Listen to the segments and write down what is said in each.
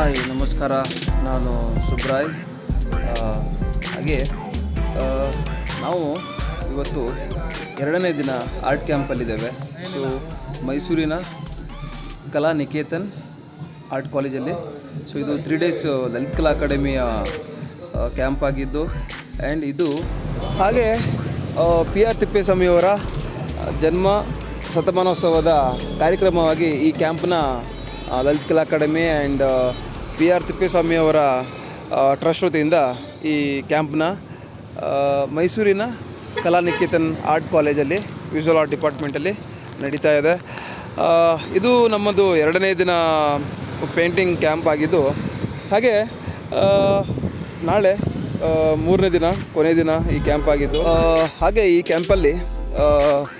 Hi, ನಮಸ್ಕಾರ. ನಾನು ಸುಬ್ರಾಯ್. ಹಾಗೆ ನಾವು ಇವತ್ತು ಎರಡನೇ ದಿನ ಆರ್ಟ್ ಕ್ಯಾಂಪಲ್ಲಿದ್ದೇವೆ. ಸೊ ಮೈಸೂರಿನ ಕಲಾ ನಿಕೇತನ್ ಆರ್ಟ್ ಕಾಲೇಜಲ್ಲಿ. ಸೊ ಇದು ತ್ರೀ ಡೇಸ್ ಲಲಿತ್ ಕಲಾ ಅಕಾಡೆಮಿಯ ಕ್ಯಾಂಪ್ ಆಗಿದ್ದು ಆ್ಯಂಡ್ ಇದು ಹಾಗೆ ಪಿ ಆರ್ ತಿಪ್ಪೇಸ್ವಾಮಿಯವರ ಜನ್ಮ ಶತಮಾನೋತ್ಸವದ ಕಾರ್ಯಕ್ರಮವಾಗಿ ಈ ಕ್ಯಾಂಪ್ನ Lalit Kala academy and P R ತಿಪ್ಪೇಸ್ವಾಮಿಯವರ trust ವತಿಯಿಂದ ಈ ಕ್ಯಾಂಪ್ನ ಮೈಸೂರಿನ ಕಲಾನಿಕೇತನ್ ಆರ್ಟ್ ಕಾಲೇಜಲ್ಲಿ, ವಿಜುವಲ್ ಆರ್ಟ್ ಡಿಪಾರ್ಟ್ಮೆಂಟಲ್ಲಿ ನಡೀತಾ ಇದೆ. ಇದು ನಮ್ಮದು ಎರಡನೇ ದಿನ ಪೇಂಟಿಂಗ್ ಕ್ಯಾಂಪ್ ಆಗಿದ್ದು, ಹಾಗೆ ನಾಳೆ ಮೂರನೇ ದಿನ, ಕೊನೆ ದಿನ ಈ ಕ್ಯಾಂಪ್ ಆಗಿದ್ದು ಹಾಗೆ ಈ ಕ್ಯಾಂಪಲ್ಲಿ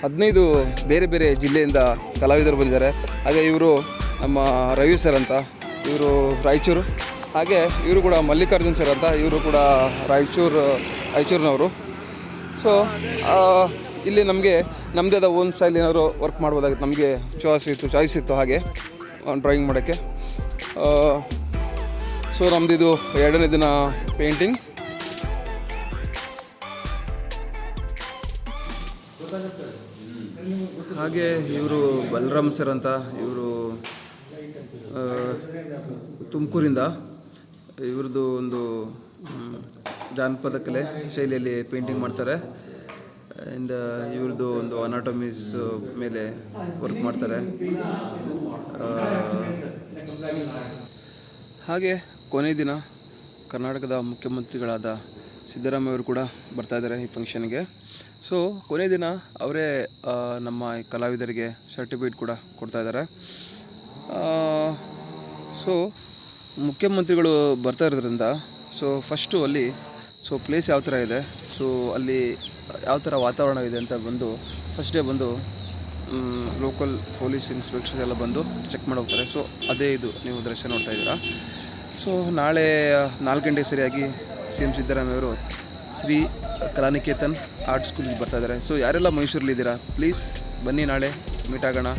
ಹದಿನೈದು ಬೇರೆ ಬೇರೆ ಜಿಲ್ಲೆಯಿಂದ ಕಲಾವಿದರು ಬಂದಿದ್ದಾರೆ. ಹಾಗೆ ಇವರು ನಮ್ಮ ರವಿ ಸರ್ ಅಂತ ಇವರು ರಾಯಚೂರು. ಹಾಗೆ ಇವರು ಕೂಡ ಮಲ್ಲಿಕಾರ್ಜುನ್ ಸರ್ ಅಂತ, ಇವರು ಕೂಡ ರಾಯಚೂರು, ರಾಯಚೂರಿನವರು. ಸೊ ಇಲ್ಲಿ ನಮಗೆ ನಮ್ಮದೇ ಆದ ಓನ್ ಸ್ಟೈಲ್ ಏನಾದರೂ ವರ್ಕ್ ಮಾಡ್ಬೋದಾಗಿತ್ತು? ನಮಗೆ ಚಾಯ್ಸ್ ಇತ್ತು ಚಾಯ್ಸ್ ಇತ್ತು ಹಾಗೆ ಡ್ರಾಯಿಂಗ್ ಮಾಡೋಕ್ಕೆ. ಸೊ ನಮ್ಮದಿದು ಎರಡನೇ ದಿನ ಪೇಂಟಿಂಗ್ ಹಾಗೆ ಇವರು ಬಲರಾಮ್ ಸರ್ ಅಂತ, ಇವರು ತುಮಕೂರಿಂದ ಇವ್ರದ್ದು ಒಂದು ಜಾನಪದ ಕಲೆ ಶೈಲಿಯಲ್ಲಿ ಪೇಂಟಿಂಗ್ ಮಾಡ್ತಾರೆ. ಆ್ಯಂಡ್ ಇವ್ರದ್ದು ಒಂದು ಅನಾಟಮೀಸ್ ಮೇಲೆ ವರ್ಕ್ ಮಾಡ್ತಾರೆ. ಹಾಗೆ ಕೊನೆ ದಿನ ಕರ್ನಾಟಕದ ಮುಖ್ಯಮಂತ್ರಿಗಳಾದ ಸಿದ್ದರಾಮಯ್ಯ ಅವರು ಕೂಡ ಬರ್ತಾ ಇದ್ದಾರೆ ಈ ಫಂಕ್ಷನ್ಗೆ ಸೊ ಕೊನೆ ದಿನ ಅವರೇ ನಮ್ಮ ಕಲಾವಿದರಿಗೆ ಸರ್ಟಿಫಿಕೇಟ್ ಕೂಡ ಕೊಡ್ತಾ ಇದ್ದಾರೆ. ಸೊ ಮುಖ್ಯಮಂತ್ರಿಗಳು ಬರ್ತಾ ಇರೋದ್ರಿಂದ ಸೊ ಫಸ್ಟು ಅಲ್ಲಿ ಸೊ ಪ್ಲೇಸ್ ಯಾವ ಥರ ಇದೆ ಸೊ ಅಲ್ಲಿ ಯಾವ ಥರ ವಾತಾವರಣ ಇದೆ ಅಂತ ಬಂದು ಫಸ್ಟ್ ಡೇ ಬಂದು ಲೋಕಲ್ ಪೊಲೀಸ್ ಇನ್ಸ್ಪೆಕ್ಟರ್ಸ್ ಎಲ್ಲ ಬಂದು ಚೆಕ್ ಮಾಡಿ ಹೋಗ್ತಾರೆ. ಸೊ ಅದೇ ಇದು ನೀವು ದೃಶ್ಯ ನೋಡ್ತಾ ಇದ್ದೀರಾ. ಸೊ ನಾಳೆ ನಾಲ್ಕು ಗಂಟೆ ಸರಿಯಾಗಿ ಸಿ ಎಂ ಸಿದ್ದರಾಮಯ್ಯವರು ಶ್ರೀ ಕಲಾನಿಕೇತನ್ ಆರ್ಟ್ ಸ್ಕೂಲಿಗೆ ಬರ್ತಾ ಇದ್ದಾರೆ. ಸೊ ಯಾರೆಲ್ಲ ಮೈಸೂರಲ್ಲಿದ್ದೀರಾ ಪ್ಲೀಸ್ ಬನ್ನಿ ನಾಳೆ, ಮೀಟ್ ಆಗೋಣ.